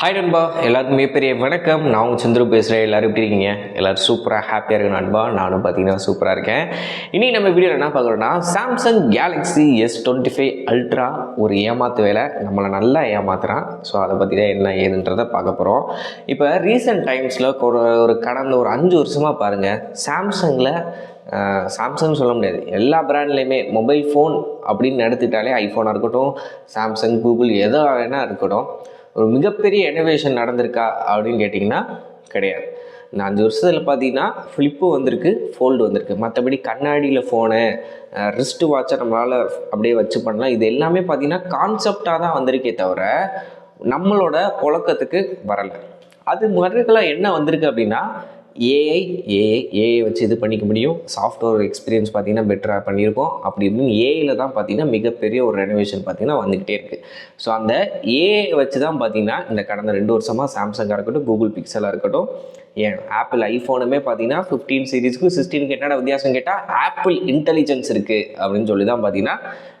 Hi நண்பா எல்லாருக்கும் பெரிய வணக்கம். நான் உங்கள் சந்திரு பேசுகிறேன் எல்லோரும் எப்படி இருக்கீங்க? எல்லோரும் சூப்பராக ஹாப்பியாக இருக்கு நண்பா. நானும் பார்த்தீங்கன்னா சூப்பராக இருக்கேன். இன்றைக்கி நம்ம வீடியோவில் என்ன பார்க்குறோன்னா Samsung Galaxy S twenty five ultra ஒரு ஏமாத்து வேலை. நம்மளை நல்லா ஏமாத்துறான். ஸோ அதை பற்றி தான் என்ன ஏதுன்றதை பார்க்க போகிறோம் இப்போ ரீசெண்ட் டைம்ஸில் ஒரு ஒரு கடந்த ஒரு அஞ்சு வருஷமாக பாருங்கள் சாம்சங்கில் சாம்சங் சொல்ல முடியாது. எல்லா பிராண்ட்லேயுமே மொபைல் ஃபோன் அப்படின்னு எடுத்துக்கிட்டாலே ஐஃபோனாக இருக்கட்டும் சாம்சங் கூகுள் எதோ வேணால் இருக்கட்டும். ஒரு மிகப்பெரிய இனோவேஷன் நடந்திருக்கா அப்படின்னு கேட்டிங்கன்னா கிடையாது. இந்த அஞ்சு வருஷத்தில் பார்த்தீங்கன்னா ஃப்ளிப்பு வந்திருக்கு ஃபோல்டு வந்திருக்கு. மற்றபடி கண்ணாடியில் ஃபோனு ரிஸ்ட் வாட்சை நம்மளால் அப்படியே வச்சு பண்ணலாம். இது எல்லாமே பார்த்தீங்கன்னா கான்செப்டாக தான் வந்திருக்கே தவிர நம்மளோட புழக்கத்துக்கு வரலை. அது மறுக்கலாம் என்ன வந்திருக்கு அப்படின்னா ஏஐ ஏஐ ஏஐ வச்சு இது பண்ணிக்க முடியும். சாஃப்ட்வேர் எக்ஸ்பீரியன்ஸ் பார்த்தீங்கன்னா பெட்டராக பண்ணியிருக்கோம். அப்படி இப்படின்னு ஏஐயில் தான் பார்த்தீங்கன்னா மிகப்பெரிய ஒரு ரெனோவேஷன் பார்த்தீங்கன்னா வந்துக்கிட்டே இருக்குது ஸோ அந்த ஏஐ வச்சு தான் பார்த்தீங்கன்னா இந்த கடந்த ரெண்டு வருஷமாக சாம்சங்காக இருக்கட்டும் கூகுள் பிக்சலாக இருக்கட்டும் ஏன்? ஆப்பிள் ஐஃபோனுமே பார்த்தீங்கன்னா ஃபிஃப்டீன் சீரீஸ்க்கு சிக்ஸ்டீனுக்கு என்னடா வித்தியாசம் கேட்டால் ஆப்பிள் இன்டெலிஜென்ஸ் இருக்குது அப்படின்னு சொல்லி தான் பார்த்தீங்கன்னா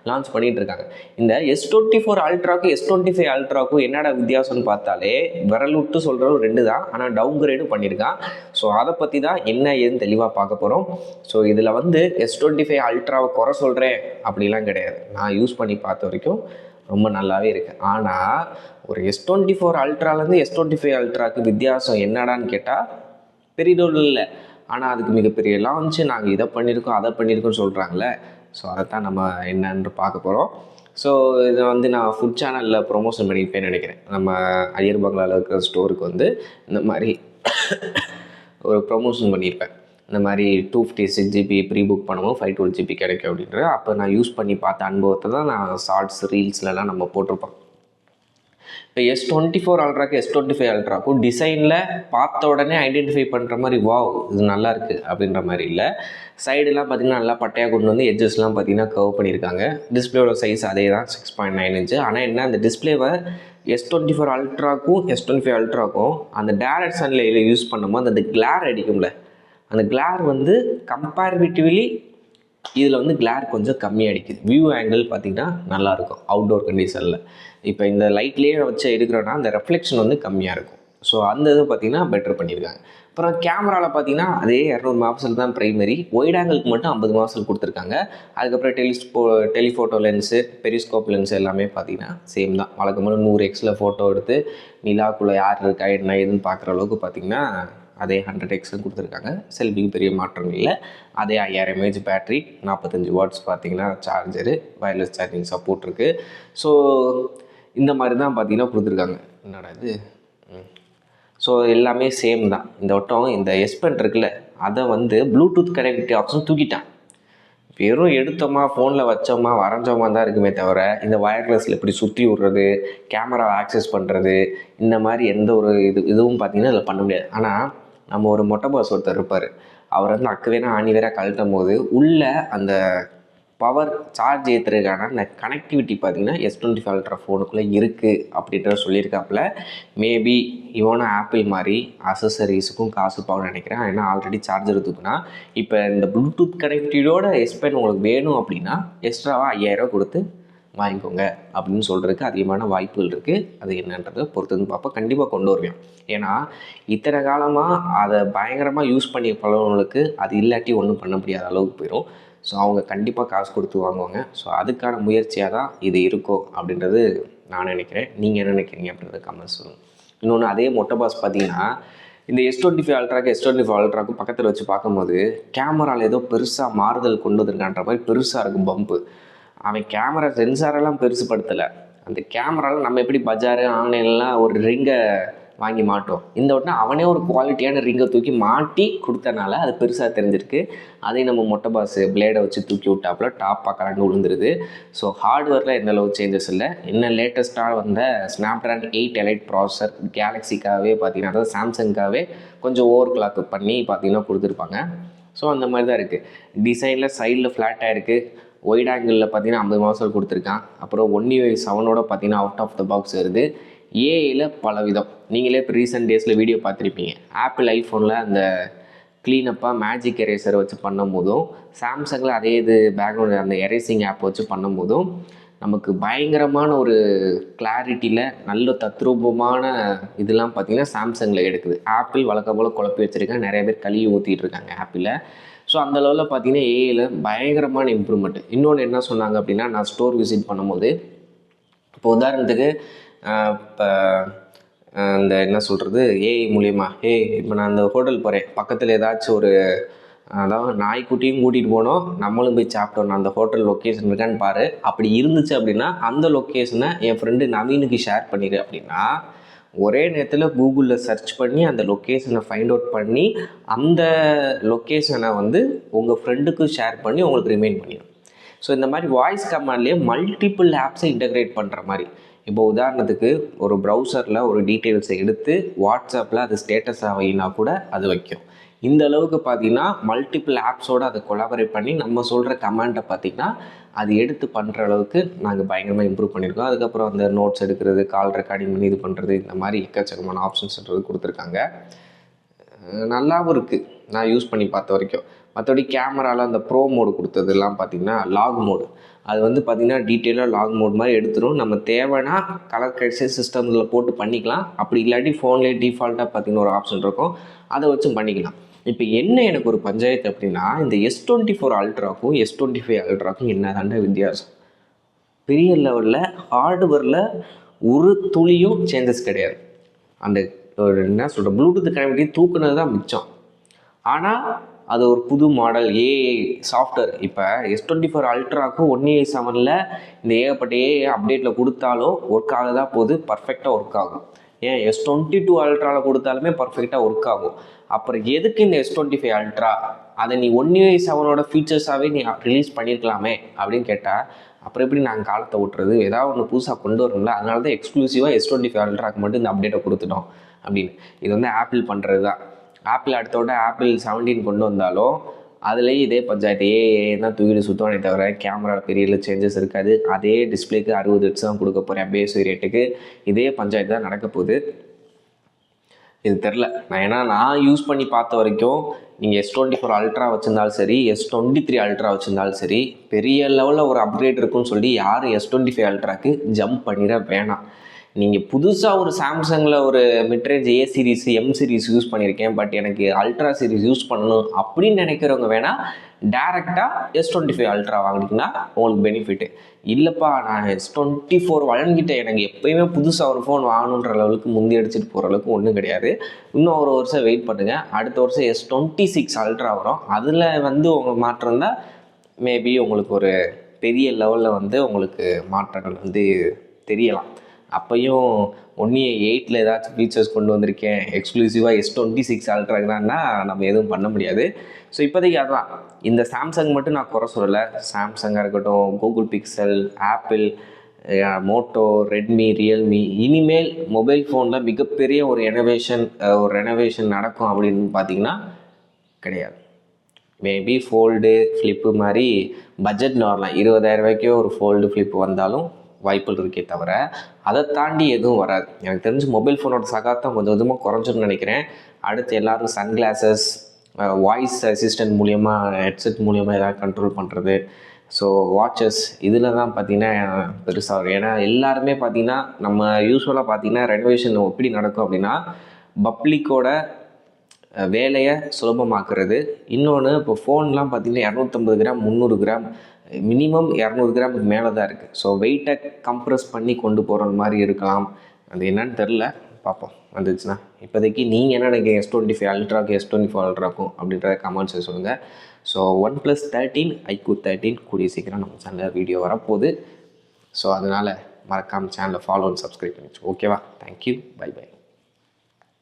லான்ச் பண்ணிட்டு இருக்காங்க. இந்த எஸ் டுவெண்ட்டி ஃபோர் அல்ட்ராக்கும் எஸ் டுவெண்ட்டி ஃபைவ் அல்ட்ராக்கும் என்னடா வித்தியாசம்னு பார்த்தாலே விரல் விட்டு சொல்கிற ரெண்டு தான் ஆனால் டவுன் கிரேடும் பண்ணியிருக்கான். ஸோ அதை பற்றி தான் என்ன ஏதுன்னு தெளிவாக பார்க்க போகிறோம் ஸோ இதில் வந்து எஸ் டுவெண்ட்டி ஃபைவ் அல்ட்ராவை குறை சொல்கிறேன் அப்படிலாம் கிடையாது. நான் யூஸ் பண்ணி பார்த்த வரைக்கும் ரொம்ப நல்லாவே இருக்குது ஆனால் ஒரு எஸ் டுவெண்ட்டி ஃபோர் அல்ட்ராலேருந்து எஸ் டுவெண்ட்டி ஃபைவ் அல்ட்ராக்கு வித்தியாசம் என்னடான்னு கேட்டால் பெரிய இல்லை. ஆனால் அதுக்கு மிகப்பெரிய லான்ச்சு நாங்கள் இதை பண்ணியிருக்கோம் அதை பண்ணியிருக்கோம்னு சொல்கிறாங்களே ஸோ அதைத்தான் நம்ம என்னன்னு பார்க்க போகிறோம் ஸோ இதை வந்து நான் ஃபுட் சேனலில் ப்ரொமோஷன் பண்ணியிருப்பேன்னு நினைக்கிறேன். நம்ம ஐயர் பங்களாவில் இருக்கிற ஸ்டோருக்கு வந்து இந்த மாதிரி ஒரு ப்ரொமோஷன் பண்ணியிருப்பேன். இந்த மாதிரி two fifty six GB pre book பண்ணுவோம் ஃபைவ் டுவெல் ஜிபி கிடைக்கும் அப்படின்ற அப்போ நான் யூஸ் பண்ணி பார்த்த அனுபவத்தை தான் நான் ஷார்ட்ஸ் ரீல்ஸ்லலாம் நம்ம போட்டிருப்போம். இப்போ எஸ் டுவெண்ட்டி ஃபோர் அல்ட்ராக்கு எஸ் டுவெண்ட்டி ஃபைவ் அல்ட்ராக்கும் டிசைனில் பார்த்த உடனே ஐடென்டிஃபை பண்ணுற மாதிரி வாவ் இது நல்லா இருக்குது அப்படின்ற மாதிரி இல்லை. சைடுலாம் பார்த்திங்கன்னா நல்லா பட்டையாக கொண்டு வந்து எட்ஜஸ்லாம் பார்த்திங்கன்னா கவ் பண்ணியிருக்காங்க. டிஸ்பிளேயோட சைஸ் அதே தான் சிக்ஸ் பாயிண்ட் நைன் இன்ச்சு ஆனால் என்ன அந்த டிஸ்பிளேவை எஸ் டுவெண்ட்டி ஃபோர் அல்ட்ராக்கும் எஸ் டுவெண்ட்டி ஃபைவ் அல்ட்ராக்கும் அந்த டேரக்ட் சன்லையில் யூஸ் பண்ணும்போது அந்த கிளார் அடிக்கும்ல. அந்த கிளார் வந்து கம்பேரிட்டிவ்லி இதில் வந்து கிளார் கொஞ்சம் கம்மியாக அடிக்குது. வியூ ஆங்கிள் பார்த்திங்கன்னா நல்லாயிருக்கும் அவுட்டோர் கண்டிஷனில் இப்போ இந்த லைட்லேயே வச்சு எடுக்கிறோன்னா அந்த ரெஃப்ளெக்ஷன் வந்து கம்மியாக இருக்கும். ஸோ அந்த இது பார்த்திங்கன்னா பெட்டர் பண்ணியிருக்காங்க அப்புறம் கேமராவில் பார்த்தீங்கன்னா அதே இரநூறு மாப்சல் தான் ப்ரைமரி ஒயிட் ஆங்கிளுக்கு மட்டும் ஐம்பது மாப்சல் கொடுத்துருக்காங்க. அதுக்கப்புறம் டெலிஸ்போ டெலிஃபோட்டோ லென்ஸு பெரிஸ்கோப் லென்ஸ் எல்லாமே பார்த்தீங்கன்னா சேம் தான். வழக்கமான நூறு எக்ஸில் ஃபோட்டோ எடுத்து நிலாக்குள்ளே யார் இருக்கா என்ன ஏதுன்னு பார்க்குற அளவுக்கு பார்த்திங்கன்னா அதே ஹண்ட்ரட் எக்ஸும் கொடுத்துருக்காங்க. செல்ஃபிக்கு பெரிய மாற்றங்கள் இல்லை. அதே ஐயாயிரம் எம்ஏஹெச் பேட்ரி நாற்பத்தஞ்சு வாட்ஸ் பார்த்தீங்கன்னா சார்ஜரு வயர்லெஸ் சார்ஜிங் சப்போர்ட் இருக்குது ஸோ இந்த மாதிரி தான் பார்த்தீங்கன்னா கொடுத்துருக்காங்க. என்னடா இது? ஸோ எல்லாமே சேம் தான். இந்த வட்டம் இந்த எஸ்பென்ட் இருக்குல்ல அதை வந்து ப்ளூடூத் கனெக்டிவிட்டி ஆப்ஷன் தூக்கிட்டான். வெறும் எடுத்தோமா ஃபோனில் வச்சோமா வரைஞ்சோமா தான் இருக்குமே தவிர இந்த வயர்லெஸில் இப்படி சுற்றி விட்றது கேமரா ஆக்சஸ் பண்ணுறது இந்த மாதிரி எந்த ஒரு இது இதுவும் பார்த்தீங்கன்னா இதில் பண்ண முடியாது. ஆனால் நம்ம ஒரு மொட்டை பாஸ் ஒருத்தர் இருப்பார். அவர் வந்து அக்குவேனா ஆணி வேற கழட்டும் போது உள்ளே அந்த பவர் சார்ஜ் ஏற்றுறதுக்கான அந்த கனெக்டிவிட்டி பார்த்தீங்கன்னா எஸ் டுவெண்ட்டி ஃபைவ் அல்ட்ரா ஃபோனுக்குள்ளே இருக்குது அப்படின்ற சொல்லியிருக்காப்புல. மேபி இவனும் ஆப்பிள் மாதிரி அசசரிஸுக்கும் காசு பாவன்னு நினைக்கிறேன். ஏன்னா ஆல்ரெடி சார்ஜர் இருக்குன்னா இப்போ இந்த ப்ளூடூத் கனெக்டிவிட்டியோட எஸ்பென் உங்களுக்கு வேணும் அப்படின்னா எக்ஸ்ட்ராவாக ஐயாயிரம் கொடுத்து வாங்கிக்கோங்க அப்படின்னு சொல்கிறதுக்கு அதிகமான வாய்ப்புகள் இருக்குது அது என்னன்றதை பொறுத்து பார்ப்போம். கண்டிப்பாக கொண்டு வருவேன். ஏன்னா இத்தனை காலமாக அதை பயங்கரமாக யூஸ் பண்ணி பழவங்களுக்கு அது இல்லாட்டி ஒன்றும் பண்ண முடியாத அளவுக்கு போயிடும் ஸோ அவங்க கண்டிப்பாக காசு கொடுத்து வாங்குவாங்க. ஸோ அதுக்கான முயற்சியாக தான் இது இருக்கும் அப்படின்றது நான் நினைக்கிறேன். நீங்கள் என்ன நினைக்கிறீங்க அப்படின்றத கமெண்ட்ஸ் சொல்லுங்கள் இன்னொன்று அதே மொட்டை பாஸ் பார்த்தீங்கன்னா இந்த எஸ் டுவெண்ட்டி ஃபைவ் அல்ட்ராக்கு எஸ் டுவெண்ட்டி ஃபைவ் அல்ட்ராக்கும் பக்கத்தில் வச்சு பார்க்கும்போது கேமராவில் ஏதோ பெருசாக மாறுதல் கொண்டு வந்திருக்கான்ற மாதிரி பெருசாக இருக்கும் பம்பு அவன் கேமரா சென்சாரெல்லாம் பெருசுப்படுத்தலை அந்த கேமராவில் நம்ம எப்படி பஜாரு ஆன்லைன்லாம் ஒரு ரிங்கை வாங்கி மாட்டோம் இந்த உடனே அவனே ஒரு குவாலிட்டியான ரிங்கை தூக்கி மாட்டி கொடுத்தனால அது பெருசாக தெரிஞ்சிருக்கு. அதையும் நம்ம மொட்டை பாஸ் பிளேடை வச்சு தூக்கி விட்டாப்புல டாப்பாக கரண்ட் விழுந்துருது. ஸோ ஹார்ட்வேரில் எந்த அளவு சேஞ்சஸ் இல்லை. என்ன லேட்டஸ்ட்டாக வந்த Snapdragon eight elite processor கேலக்ஸிக்காகவே பார்த்தீங்கன்னா அதாவது சாம்சங்காகவே கொஞ்சம் ஓவர் கிளாக் பண்ணி பார்த்தீங்கன்னா கொடுத்துருப்பாங்க. ஸோ அந்த மாதிரி தான் இருக்குது டிசைனில் சைடில் ஃப்ளாட்டாக இருக்குது ஒயிட் ஆங்கிளில் பார்த்தீங்கன்னா ஐம்பது மாதம் கொடுத்துருக்கான். அப்புறம் ஒன் யூ செவனோட பார்த்தீங்கன்னா அவுட் ஆஃப் த பாக்ஸ் வருது. ஏஐயில் பல விதம் நீங்களே இப்போ ரீசெண்ட் டேஸில் வீடியோ பார்த்துருப்பீங்க. ஆப்பிள் ஐஃபோனில் அந்த க்ளீனப்பாக மேஜிக் எரேசர் வச்சு பண்ணும் போதும் சாம்சங்கில் அதே இது பேக்ரவுண்ட் அந்த எரேசிங் ஆப் வச்சு பண்ணும் போதும் நமக்கு பயங்கரமான ஒரு கிளாரிட்டியில் நல்ல தத்ரூபமான இதெல்லாம் பார்த்தீங்கன்னா சாம்சங்கில் எடுக்குது. ஆப்பிள் வழக்கம் போல் குழப்பி வச்சுருக்காங்க. நிறைய பேர் கழுவி ஊற்றிட்டு இருக்காங்க ஆப்பிளில் ஸோ அந்த லெவலில் பார்த்தீங்கன்னா ஏஐயில் பயங்கரமான இம்ப்ரூவ்மெண்ட் இன்னொன்று என்ன சொன்னாங்க அப்படின்னா நான் ஸ்டோர் விசிட் பண்ணும்போது இப்போ உதாரணத்துக்கு இப்போ இந்த என்ன சொல்கிறது ஏஐ மூலியமா ஏய் இப்போ நான் அந்த ஹோட்டல் போகிறேன் பக்கத்தில் ஏதாச்சும் ஒரு அதாவது நாய்க்குட்டியும் கூட்டிகிட்டு போனோம். நம்மளும் போய் சாப்பிட்டோம். அந்த ஹோட்டல் லொக்கேஷன் இருக்கான்னு பாரு. அப்படி இருந்துச்சு அப்படின்னா அந்த லொக்கேஷனை என் ஃப்ரெண்டு நவீனுக்கு ஷேர் பண்ணிடு அப்படின்னா ஒரே நேரத்தில் கூகுளில் சர்ச் பண்ணி அந்த லொக்கேஷனை ஃபைண்ட் அவுட் பண்ணி அந்த லொக்கேஷனை வந்து உங்கள் ஃப்ரெண்டுக்கு ஷேர் பண்ணி உங்களுக்கு ரிமைண்ட் பண்ணிடும் ஸோ இந்த மாதிரி வாய்ஸ் கமாண்ட்லேயே மல்டிபிள் ஆப்ஸை இன்டகிரேட் பண்ணுற மாதிரி. இப்போ உதாரணத்துக்கு ஒரு ப்ரௌசரில் ஒரு டீட்டெயில்ஸை எடுத்து வாட்ஸ்அப்பில் அது ஸ்டேட்டஸாக வைனா கூட அது வைக்கும். இந்த அளவுக்கு பார்த்தீங்கன்னா மல்டிபிள் ஆப்ஸோடு அதை கொலாபரேட் பண்ணி நம்ம சொல்கிற கமாண்டை பார்த்தீங்கன்னா அது எடுத்து பண்ணுற அளவுக்கு நாங்கள் பயங்கரமாக இம்ப்ரூவ் பண்ணியிருக்கோம். அதுக்கப்புறம் அந்த நோட்ஸ் எடுக்கிறது கால் ரெக்கார்டிங் பண்ணி இது பண்ணுறது இந்த மாதிரி எக்கச்சக்கமான ஆப்ஷன்ஸ்ன்றது கொடுத்துருக்காங்க. நல்லாவும் இருக்குது நான் யூஸ் பண்ணி பார்த்த வரைக்கும். மற்றபடி கேமராவில் அந்த ப்ரோ மோடு கொடுத்ததெல்லாம் பார்த்தீங்கன்னா லாக் மோடு அது வந்து பார்த்திங்கன்னா டீட்டெயிலாக லாக் மோட் மாதிரி எடுத்துரும். நம்ம தேவைன்னா கலர் கழிச்சு சிஸ்டமில் போட்டு பண்ணிக்கலாம். அப்படி இல்லாட்டி ஃபோன்லேயே டிஃபால்ட்டாக பார்த்தீங்கன்னா ஒரு ஆப்ஷன் இருக்கும். அதை வச்சும் பண்ணிக்கலாம். இப்போ என்ன எனக்கு ஒரு பஞ்சாயத்து அப்படின்னா இந்த எஸ் டுவெண்ட்டி ஃபோர் அல்ட்ராக்கும் எஸ் டுவெண்ட்டி ஃபைவ் அல்ட்ராக்கும் என்ன தாண்ட வித்தியாசம்? பெரிய லெவலில் ஹார்ட்வேரில் ஒரு துளியும் சேஞ்சஸ் கிடையாது. அந்த ஒரு என்ன சொல்கிற ப்ளூடூத் கனெக்டிவிட்டி தூக்குனது தான் மிச்சம். ஆனால் அது ஒரு புது மாடல் ஏஐ சாஃப்ட்வேர் இப்போ எஸ் டுவெண்ட்டி ஃபோர் அல்ட்ராக்கும் ஒன் ஏ செவனில் இந்த ஏகப்பட்ட ஏஐ அப்டேட்டில் கொடுத்தாலும் ஒர்க் ஆக தான் போகுது பர்ஃபெக்டாக ஒர்க் ஆகும். ஏன்? எஸ் டுவெண்ட்டி டூ அல்ட்ராவில் கொடுத்தாலுமே பர்ஃபெக்டாக ஒர்க் ஆகும். அப்புறம் எதுக்கு இந்த எஸ் டுவெண்ட்டி ஃபைவ் அல்ட்ரா அதை நீ ஒன் ஏ செவனோட ஃபீச்சர்ஸாகவே நீ ரிலீஸ் பண்ணியிருக்கலாமே அப்படின்னு கேட்டால் அப்புறம் எப்படி நாங்கள் காலத்தை விட்டுறது ஏதாவது ஒன்று புதுசாக கொண்டு வரணும்ல அதனால தான் எக்ஸ்க்ளூசிவாக எஸ் டுவெண்ட்டி ஃபைவ் அல்ட்ராக்கு மட்டும் இந்த அப்டேட்டை கொடுத்துட்டோம் அப்படின்னு. இது வந்து ஆப்பிள் பண்ணுறது தான் ஆப்பிள் அடுத்தோட ஆப்பிள் செவன்டீன் கொண்டு வந்தாலும் அதுலேயும் இதே பஞ்சாயத்து ஏ தான் தூக்கிட்டு சுற்றுவானே தவிர கேமராவில் பெரிய சேஞ்சஸ் இருக்காது. அதே டிஸ்பிளேக்கு அறுபது ஹெட்ஸ் தான் கொடுக்க போகிறேன் பேஸ் ரேட்டுக்கு இதே பஞ்சாயத்து தான் நடக்க போகுது. இது தெரில நான் ஏன்னா நான் யூஸ் பண்ணி பார்த்த வரைக்கும் நீங்கள் எஸ் டுவெண்ட்டி ஃபோர் அல்ட்ரா வச்சுருந்தாலும் சரி எஸ் டுவெண்ட்டி த்ரீ அல்ட்ரா வச்சுருந்தாலும் சரி பெரிய லெவலில் ஒரு அப்கிரேட் இருக்குன்னு சொல்லி யாரும் எஸ் டுவெண்ட்டி ஃபைவ் அல்ட்ராக்கு ஜம்ப் பண்ணிட வேணாம். நீங்கள் புதுசாக ஒரு சாம்சங்கில் ஒரு midrange A series M series use பண்ணியிருக்கேன். பட் எனக்கு அல்ட்ரா சீரிஸ் யூஸ் பண்ணணும் அப்படின்னு நினைக்கிறவங்க வேணால் டேரெக்டாக எஸ் டுவெண்ட்டி ஃபைவ் அல்ட்ரா வாங்கினீங்கன்னா உங்களுக்கு பெனிஃபிட்டு இல்லைப்பா நான் எஸ் டுவெண்ட்டி ஃபோர் வழங்கிட்டேன். எனக்கு எப்போயுமே புதுசாக ஒரு ஃபோன் வாங்கணுன்ற லெவலுக்கு முந்தி அடிச்சுட்டு போகிற அளவுக்கு ஒன்றும் கிடையாது. இன்னும் ஒரு வருஷம் வெயிட் பண்ணுங்கள் அடுத்த வருஷம் எஸ் டுவெண்ட்டி சிக்ஸ் அல்ட்ரா வரும். அதில் வந்து உங்களுக்கு மாற்றம் தான் மேபி உங்களுக்கு ஒரு பெரிய லெவலில் வந்து உங்களுக்கு மாற்றங்கள் வந்து தெரியலாம். அப்பையும் ஒன்னி எயிட்டில் ஏதாச்சும் ஃபீச்சர்ஸ் கொண்டு வந்திருக்கேன். எக்ஸ்க்ளூசிவாக எஸ் டுவெண்ட்டி சிக்ஸ் அல்ட்ராக்குனா நம்ம எதுவும் பண்ண முடியாது. ஸோ இப்போதைக்கு அதான். இந்த சாம்சங் மட்டும் நான் குறை சொல்லலை. சாம்சங்காக இருக்கட்டும் Google Pixel Apple Moto Redmi Realme இனிமேல் மொபைல் ஃபோனில் மிகப்பெரிய ஒரு ரெனோவேஷன் ஒரு ரெனோவேஷன் நடக்கும் அப்படின்னு பார்த்தீங்கன்னா கிடையாது. மேபி ஃபோல்டு ஃப்ளிப்பு மாதிரி பட்ஜெட் வரலாம் இருபதாயிரம் ரூபாய்க்கே ஒரு ஃபோல்டு ஃப்ளிப் வந்தாலும் வாய்ப்புகள் இருக்கே தவிர அதை தாண்டி எதுவும் வராது. எனக்கு தெரிஞ்சு மொபைல் ஃபோனோட சகாத்தம் கொஞ்சம் கொஞ்சமாக குறைஞ்சிருன்னு நினைக்கிறேன். அடுத்து எல்லோரும் சன்கிளாஸஸ் வாய்ஸ் அசிஸ்டன்ட் மூலயமா ஹெட்செட் மூலயமா எதாவது கண்ட்ரோல் பண்ணுறது ஸோ வாட்சஸ் இதில் தான் பார்த்தீங்கன்னா பெருசாக வரும். ஏன்னா எல்லாருமே பார்த்திங்கன்னா நம்ம யூஸ்வலாக பார்த்தீங்கன்னா ரெனோவேஷன் எப்படி நடக்கும் அப்படின்னா பப்ளிக்கோட வேலையை சுலபமாக்குறது. இன்னொன்று இப்போ ஃபோன்லாம் பார்த்தீங்கன்னா இரநூத்தம்பது கிராம் முந்நூறு கிராம் மினிமம் இரநூறு கிராமுக்கு மேலே தான் இருக்குது ஸோ வெயிட்டை கம்ப்ரஸ் பண்ணி கொண்டு போகிற மாதிரி இருக்கலாம். அது என்னன்னு தெரில பார்ப்போம். வந்துச்சுன்னா. இப்போதைக்கு நீங்கள் என்ன நினைக்கிறீங்க? எஸ் டுவெண்ட்டி ஃபைவ் அல்ட்ராக்கு எஸ் டுவெண்ட்டி ஃபைவ் அல்ட்ராக்கும் அப்படின்றத கமெண்ட்ஸை சொல்லுங்கள் so one plus thirteen iQOO thirteen கூடிய சீக்கிரம் நம்ம சேனலில் வீடியோ வரப்போகுது. ஸோ அதனால் மறக்காமல் சேனலை ஃபாலோ அண்ட் சப்ஸ்கிரைப் பண்ணிச்சு ஓகேவா தேங்க்யூ பை பை